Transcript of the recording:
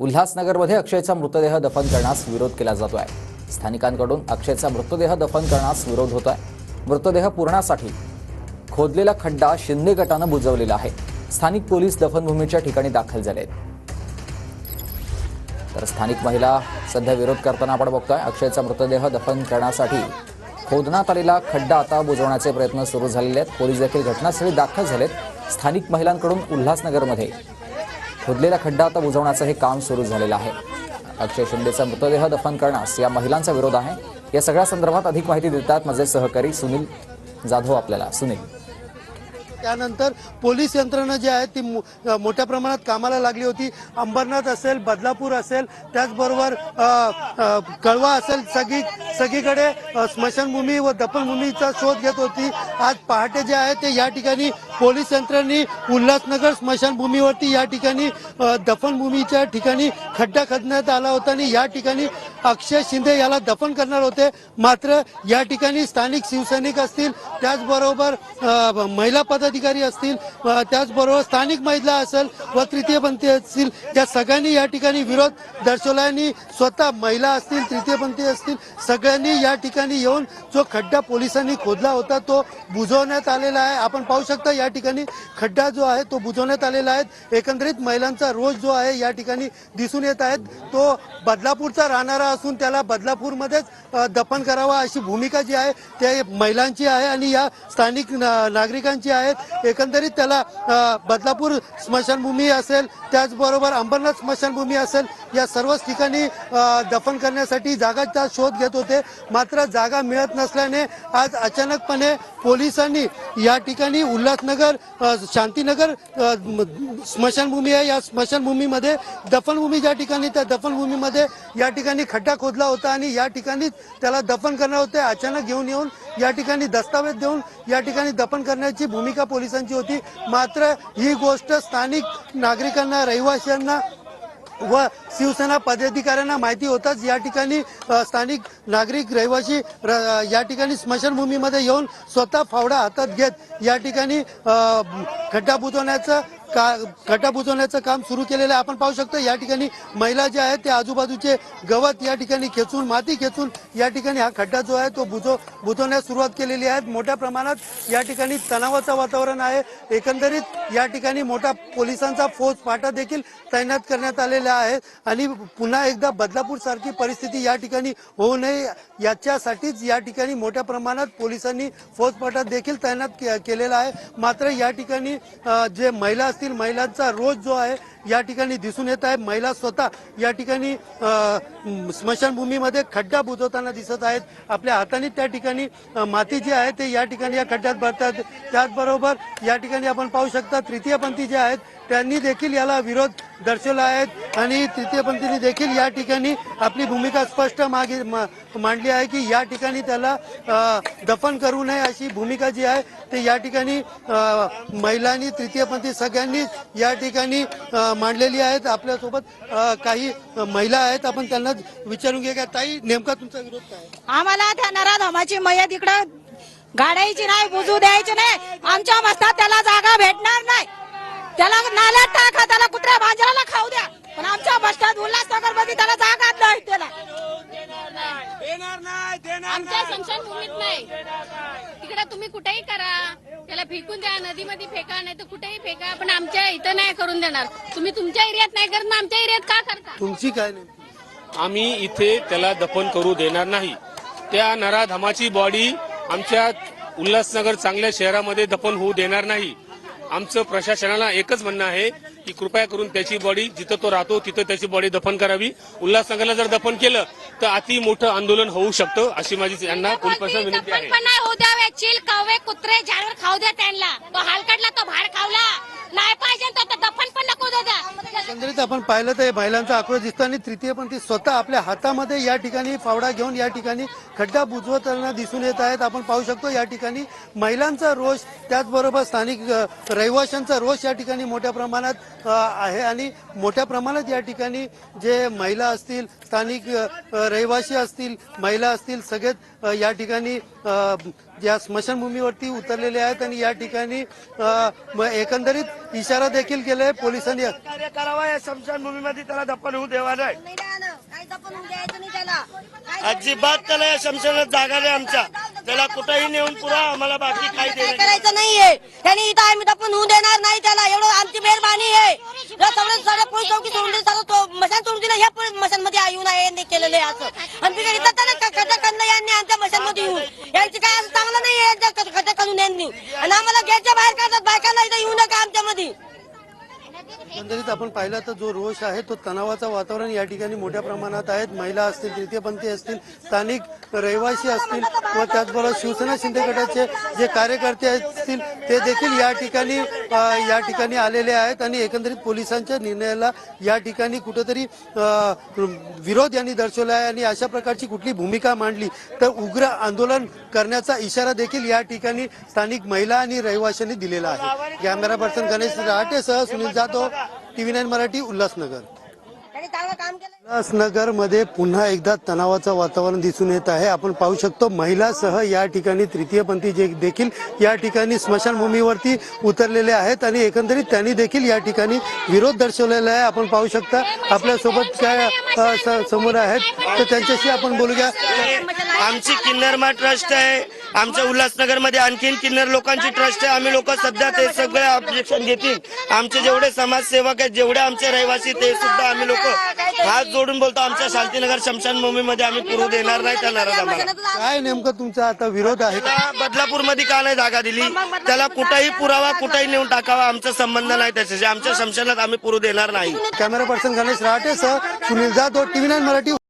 उल्हासनगरमध्ये अक्षयचा मृतदेह दफन करण्यास विरोध केला जातो आहे स्थानिकांकडून अक्षयचा मृतदेह दफन करण्यास विरोध होत आहे मृतदेह पुरण्यासाठी खोदलेला खड्डा शिंदे गटानं बुजवलेला आहे. स्थानिक पोलीस दफनभूमीच्या ठिकाणी दाखल झाले आहेत तर स्थानिक महिला सध्या विरोध करताना आपण बघतोय. अक्षयचा मृतदेह दफन करण्यासाठी खोदण्यात आलेला खड्डा आता बुजवण्याचे प्रयत्न सुरू झालेले आहेत. पोलीस देखील घटनास्थळी दाखल झालेत. स्थानिक महिलांकडून उल्हासनगरमध्ये खोदलेला खड्डा आता बुजवण्याचं हे काम सुरू झालेलं आहे. अक्षय शिंदेचा मृतदेह दफन करण्यास या महिलांचा विरोध आहे. या सगळ्या संदर्भात अधिक माहिती देतात माझे सहकारी सुनील जाधव आपल्याला. सुनील. त्यानंतर पोलीस यंत्रणा जी आहे ती मोठ्या प्रमाणात कामाला लागली होती. अंबरनाथ असेल बदलापूर असेल त्याचबरोबर कळवा असेल सगळी सगळीकडे स्मशानभूमी व दफनभूमीचा शोध घेत होती. आज पहाटे जे आहे ते या ठिकाणी पोलीस यंत्रांनी उल्हासनगर स्मशानभूमीवरती या ठिकाणी दफनभूमीच्या ठिकाणी खड्डा खदण्यात आला होता आणि या ठिकाणी अक्षय शिंदे याला दफन करणार होते. मात्र या ठिकाणी स्थानिक शिवसैनिक असतील त्याचबरोबर महिला महिला पदाधिकारी असतील त्याचबरोबर स्थानिक महिला असेल व तृतीयपंथी असतील या सगळ्यांनी या ठिकाणी विरोध दर्शवला आणि स्वतः महिला असतील तृतीयपंथी असतील सगळ्यांनी या ठिकाणी येऊन जो खड्डा पोलिसांनी खोदला होता तो बुजवण्यात आलेला आहे. आपण पाहू शकता या ठिकाणी खड्डा जो आहे तो बुजवण्यात आलेला आहे. एकंदरीत महिलांचा रोष जो आहे या ठिकाणी दिसून येत आहेत. तो बदलापूरचा राहणारा असून त्याला बदलापूरमध्येच दफन करावा अशी भूमिका जी आहे ते महिलांची आहे आणि या स्थानिक नागरिकांची आहे. एकंदरीत त्याला बदलापूर स्मशानभूमी असेल त्याचबरोबर अंबरनाथ स्मशानभूमी असेल या सर्वच ठिकाणी दफन करण्यासाठी जागाचा शोध घेत होते. मात्र जागा मिळत नसल्याने आज अचानकपणे पोलिसांनी या ठिकाणी उल्हासनगर शांतीनगर स्मशानभूमी आहे. या स्मशानभूमीमध्ये दफनभूमी ज्या ठिकाणी त्या दफनभूमीमध्ये या ठिकाणी खड्डा खोदला होता आणि या ठिकाणीच त्याला दफन करणार होते. अचानक घेऊन येऊन या ठिकाणी दस्तावेज देऊन या ठिकाणी दफन करण्याची भूमिका पोलिसांची होती. मात्र ही गोष्ट स्थानिक नागरिकांना रहिवाशांना व शिवसेना पदाधिकाऱ्यांना माहिती होताच. या ठिकाणी स्थानिक नागरिक रहिवासी र- या ठिकाणी स्मशानभूमीमध्ये येऊन स्वतः फावडा हातात घेत या ठिकाणी खड्डा बुजवण्याचं का खड्डा बुजवण्याचं काम सुरू केलेलं आहे. आपण पाहू शकतो या ठिकाणी महिला ज्या आहेत त्या आजूबाजूचे गवत या ठिकाणी खेचून माती खेचून या ठिकाणी हा खड्डा जो आहे तो बुजव बुजवण्यास सुरुवात केलेली आहे. मोठ्या प्रमाणात या ठिकाणी तणावाचं वातावरण आहे. एकंदरीत या ठिकाणी मोठा पोलिसांचा फौज फाटा देखील तैनात करण्यात आलेला आहे. आणि पुन्हा एकदा बदलापूर सारखी परिस्थिती या ठिकाणी होऊ नये. याच्यासाठीच या ठिकाणी मोठ्या प्रमाणात पोलिसांनी फोजपाटा देखील तैनात केलेला आहे. मात्र या ठिकाणी जे महिला असतील महिलांचा रोज जो आहे या ठिकाणी दिसून येत आहे. महिला स्वतः या ठिकाणी स्मशानभूमीमध्ये खड्डा बुजवताना दिसत आहेत. आपल्या हाताने त्या ठिकाणी माती जी आहे ते या ठिकाणी या खड्ड्यात भरतात. त्याचबरोबर या ठिकाणी आपण पाहू शकता तृतीयपंथी जे आहेत त्यांनी देखील याला विरोध दर्शवला आहे आणि तृतीयपंथीने देखील या ठिकाणी आपली भूमिका स्पष्ट मागे मांडली आहे की या ठिकाणी त्याला दफन करू नये अशी भूमिका जी आहे ते या ठिकाणी महिलांनी तृतीयपंथी सगळ्यांनी या ठिकाणी मांडलेली आहेत. आपल्यासोबत काही महिला आहेत. आपण त्यांना विचारून घेऊया. ताई नेमका तुमचा विरोध काय? आम्हाला त्या नराधमाची मयत इकडं गाडायची नाही बुजू द्यायची नाही. आमच्या मस्तात त्याला जागा भेटणार नाही. त्याला नाल्यात टाका त्याला कुत्र्या भांजराला खाऊ द्या. पण आमच्या बसतात उल्हासनगरमध्ये त्याला जागा नाही त्याला. आमच्या स्मशानभूमीत नाही. तिकडे तुम्ही कुठेही करा. त्याला फेकून द्या नदीमध्ये फेका नाही तर कुठेही फेका. पण आमच्या इथं नाही करून देणार. तुम्ही तुमच्या एरियात नाही करत मग आमच्या एरियात का करता? तुमची काय नेमकी आम्ही इथे त्याला दफन करू देणार नाही. त्या नराधमाची बॉडी आमच्या उल्हासनगर चांगल्या शहरामध्ये दफन होऊ देणार नाही. आमचं प्रशासनाला एकच म्हणणं आहे की कृपया करून त्याची बॉडी जिथं तो राहतो तिथं त्याची बॉडी दफन करावी. उल्हासनगरला जर दफन केलं तर अति मोठं आंदोलन होऊ शकतं अशी माझी यांना पोलीस प्रशासन विनंती आहे. कुत्रे जानवर खाऊ द्या त्यांना. तो हालकडला तो भाड खावला. नाही पाहिजे तर तो दफन पण नको देऊ द्या एकंदरीत आपण पाहिलं तर महिलांचा आक्रोश दिसतो आणि तृतीय तृतीयपंथी स्वतः आपल्या हातामध्ये या ठिकाणी फावडा घेऊन या ठिकाणी खड्डा बुजवताना दिसून येत आहेत. आपण पाहू शकतो या ठिकाणी महिलांचा रोष त्याचबरोबर स्थानिक रहिवाशांचा रोष या ठिकाणी मोठ्या प्रमाणात आहे. आणि मोठ्या प्रमाणात या ठिकाणी जे महिला असतील स्थानिक रहिवासी असतील महिला असतील सगळेच या ठिकाणी या स्मशानभूमीवरती उतरलेले आहेत आणि या ठिकाणी अ, म- एकंदरीत इशारा देखील केलाय पोलिसांनी. कार्य करावा या स्मशानभूमीमध्ये त्याला दफन होऊ देवा नाही. अजिबात त्याला या शमशानात जागा नाही आमच्या. त्याला कुठेही नेऊन पुरा आम्हाला बाकी काही काय करायचं नाहीये. त्यांनी इथं आम्ही पण होऊ देणार नाही त्याला. एवढं आमची मेहरबानी आहे. पोलीस चौकी सोडून मशान सोडून दिलं. पोलीस मशानमध्ये येऊन केलेलं आहे असं. आणि तिकडे इथं त्याला यांनी आमच्या मशानमध्ये येऊन. यांची आणि आम्हाला गेटच्या बाहेर काढतात बायकांना इथं येऊ नका आमच्या मध्ये एकंदरीत आपण पाहिला तर जो रोष आहे तो तणावाचा वातावरण या ठिकाणी मोठ्या प्रमाणात आहेत. महिला असतील तृतीयपंथी असतील स्थानिक रहिवासी असतील व त्याचबरोबर शिवसेना शिंदे गटाचे जे कार्यकर्ते असतील ते देखील या ठिकाणी या ठिकाणी आलेले आहेत आणि एकंदरीत पोलिसांच्या निर्णयाला या ठिकाणी कुठेतरी विरोध यांनी दर्शवला आहे आणि अशा प्रकारची कुठली भूमिका मांडली तर उग्र आंदोलन करण्याचा इशारा देखील या ठिकाणी स्थानिक महिला आणि रहिवाशांनी दिलेला आहे. कॅमेरा पर्सन गणेश रहाटेसह Sunil Jadhav. TV nine Marathi Ulhasnagar. त्यांनी चांगलं काम केलं. उल्हासनगरमध्ये पुन्हा एकदा तणावाचं वातावरण दिसून येत आहे. आपण पाहू शकतो महिलासह या ठिकाणी तृतीयपंथी जे देखील या ठिकाणी स्मशानभूमीवरती उतरलेले आहेत आणि एकंदरीत त्यांनी देखील या ठिकाणी विरोध दर्शवलेला आहे. आपण पाहू शकता आपल्यासोबत काय समोर आहेत. तर त्यांच्याशी आपण बोलूया. आमची किन्नरमा ट्रस्ट आहे. आमच्या उल्हासनगरमध्ये आणखीन किन्नर लोकांची ट्रस्ट आहे. आम्ही लोक सध्या ते सगळे ऑब्जेक्शन घेतील. आमचे जेवढे समाजसेवक आहेत जेवढे आमचे रहिवासी ते सुद्धा आम्ही लोक हात जोडून बोलतो. आमच्या शांतीनगर स्मशानभूमीमध्ये आम्ही पुरू देणार नाही त्या नाराज आम्हाला. काय नेमकं तुमचा आता विरोध आहे? बदलापूरमध्ये का नाही जागा दिली? त्याला कुठेही पुरावा कुठेही नेऊन टाकावा आमचा संबंध नाही त्याच्याशी. आमच्या शमशानात आम्ही पुरू देणार नाही. कॅमेरा पर्सन गणेश रहाटेसह सुनील जाधव टीव्ही नाईन मराठी